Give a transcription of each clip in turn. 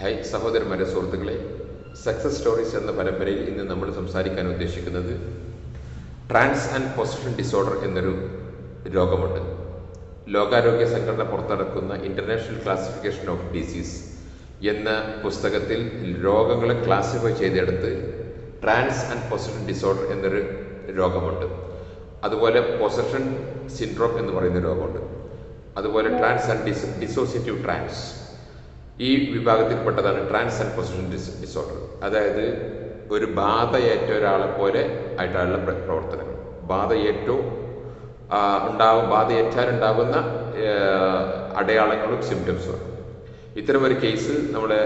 Hi സഹോദരന്മാരെ സുഹൃത്തുക്കളെ success stories എന്ന പരമ്പരയിൽ ഇന്ന് നമ്മൾ സംസാരിക്കാൻ ഉദ്ദേശിക്കുന്നത് ട്രാൻസ് ആൻഡ് പൊസിഷൻ ഡിസോർഡർ എന്നൊരു രോഗമുണ്ട്. ലോകാരോഗ്യ സംഘടന പുറത്തിറക്കുന്ന ഇന്റർനാഷണൽ ക്ലാസിഫിക്കേഷൻ ഓഫ് ഡിസീസ് എന്ന പുസ്തകത്തിൽ രോഗങ്ങളെ ക്ലാസിഫൈ ചെയ്തെടുത്ത് ട്രാൻസ് ആൻഡ് പൊസിഷൻ ഡിസോർഡർ എന്നൊരു രോഗമുണ്ട്. അതുപോലെ പൊസഷൻ സിൻഡ്രോം എന്ന് പറയുന്ന രോഗമുണ്ട്. അതുപോലെ ട്രാൻസ് ആൻഡ് ഡിസോസിറ്റീവ് ട്രാൻസ് ഈ വിഭാഗത്തിൽപ്പെട്ടതാണ് trance and possession dis disorder അതായത് ഒരു ബാധയേറ്റ ഒരാളെ പോലെ ആയിട്ടുള്ള പ്ര- പ്രവർത്തനങ്ങൾ. ബാധയേറ്റോ ബാധയേറ്റാൽ ഉണ്ടാകുന്ന അടയാളങ്ങളും സിംറ്റംസും ഇത്തരം ഒരു കേസ് നമ്മുടെ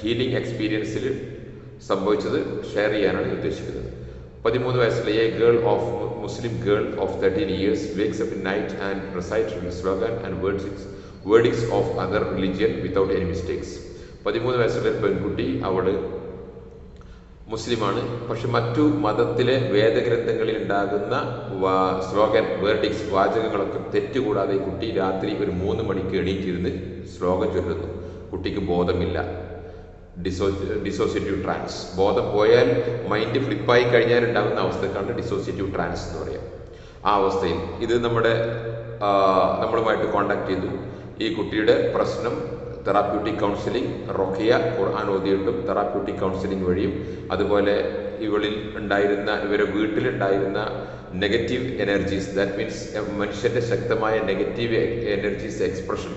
ഹീലിംഗ് എക്സ്പീരിയൻസിൽ സംഭവിച്ചത് ഷെയർ ചെയ്യാനാണ് ഉദ്ദേശിക്കുന്നത്. പതിമൂന്ന് വയസ്സിലെ a girl of Muslim girl of thirteen years wakes up in night and recite slogan and words wordings of other religion without any mistakes പതിമൂന്ന് വയസ്സുള്ള പെൺകുട്ടി അവൾ മുസ്ലിമാണ്. പക്ഷെ മറ്റു മതത്തിലെ വേദഗ്രന്ഥങ്ങളിൽ ഉണ്ടാകുന്ന സ്ലോഗൻ വേർഡിക്സ് വാചകങ്ങളൊക്കെ തെറ്റുകൂടാതെ കുട്ടി രാത്രി ഒരു മൂന്ന് മണിക്ക് എണീറ്റിരുന്ന് ശ്ലോകം ചൊല്ലുന്നു. കുട്ടിക്ക് ബോധമില്ല. ഡിസോ ഡിസോസിയേറ്റീവ് ട്രാൻസ് ബോധം പോയാൽ മൈൻഡ് ഫ്ലിപ്പായി കഴിഞ്ഞാൽ ഉണ്ടാകുന്ന അവസ്ഥക്കാണ് ഡിസോസിയേറ്റീവ് ട്രാൻസ് എന്ന് പറയാം. ആ അവസ്ഥയിൽ ഇത് നമ്മുടെ നമ്മളുമായിട്ട് കോണ്ടാക്ട് ചെയ്തു. ഈ കുട്ടിയുടെ പ്രശ്നം തെറാപ്യൂട്ടിക് കൗൺസിലിംഗ് റൊഹിയ ഖുർആൻ ഓതിയിട്ടും തെറാപ്യൂട്ടിക് കൗൺസിലിംഗ് വഴിയും അതുപോലെ ഇവളിൽ ഉണ്ടായിരുന്ന ഇവരെ വീട്ടിലുണ്ടായിരുന്ന നെഗറ്റീവ് എനർജീസ് ദാറ്റ് മീൻസ് മനുഷ്യന്റെ ശക്തമായ നെഗറ്റീവ് എനർജീസ് എക്സ്പ്രഷൻ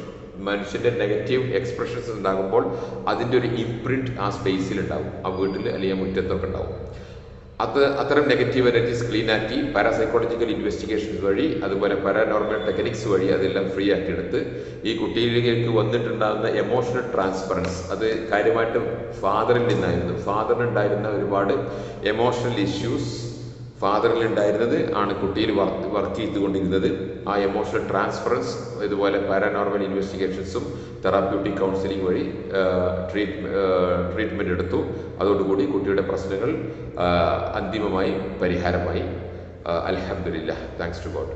മനുഷ്യന്റെ നെഗറ്റീവ് എക്സ്പ്രഷൻസ് ഉണ്ടാകുമ്പോൾ അതിന്റെ ഒരു ഇംപ്രിന്റ് ആ സ്പേസിൽ ഉണ്ടാവും ആ വീട്ടിൽ അല്ലെങ്കിൽ മുറ്റത്തൊക്കെ ഉണ്ടാവും. അത് അത്തരം നെഗറ്റീവ് എനർജീസ് ക്ലീൻ ആക്കി പാരാസൈക്കോളജിക്കൽ ഇൻവെസ്റ്റിഗേഷൻസ് വഴി അതുപോലെ പാരാനോർമൽ ടെക്നിക്സ് വഴി അതെല്ലാം ഫ്രീ ആക്കി എടുത്ത് ഈ കുട്ടിയിലേക്ക് വന്നിട്ടുണ്ടാകുന്ന എമോഷണൽ ട്രാൻസ്പറൻസ് അത് കാര്യമായിട്ട് ഫാദറിൽ നിന്നായിരുന്നു. ഫാദറിനുണ്ടായിരുന്ന ഒരുപാട് എമോഷണൽ ഇഷ്യൂസ് ഫാദറിൽ ഉണ്ടായിരുന്നത് ആണ് കുട്ടിയിൽ വർക്ക് വർക്ക് ചെയ്തുകൊണ്ടിരുന്നത്. ആ എമോഷണൽ ട്രാൻസ്ഫറൻസ് ഇതുപോലെ പാരാനോർമൽ ഇൻവെസ്റ്റിഗേഷൻസും തെറാപ്യൂട്ടിക് കൗൺസിലിംഗ് വഴി ട്രീറ്റ് ട്രീറ്റ്മെന്റ് എടുത്തു. അതോടുകൂടി കുട്ടിയുടെ പ്രശ്നങ്ങൾ അന്തിമമായി പരിഹാരമായി. അലഹമില്ല താങ്ക്സ് ടു ഗോഡ്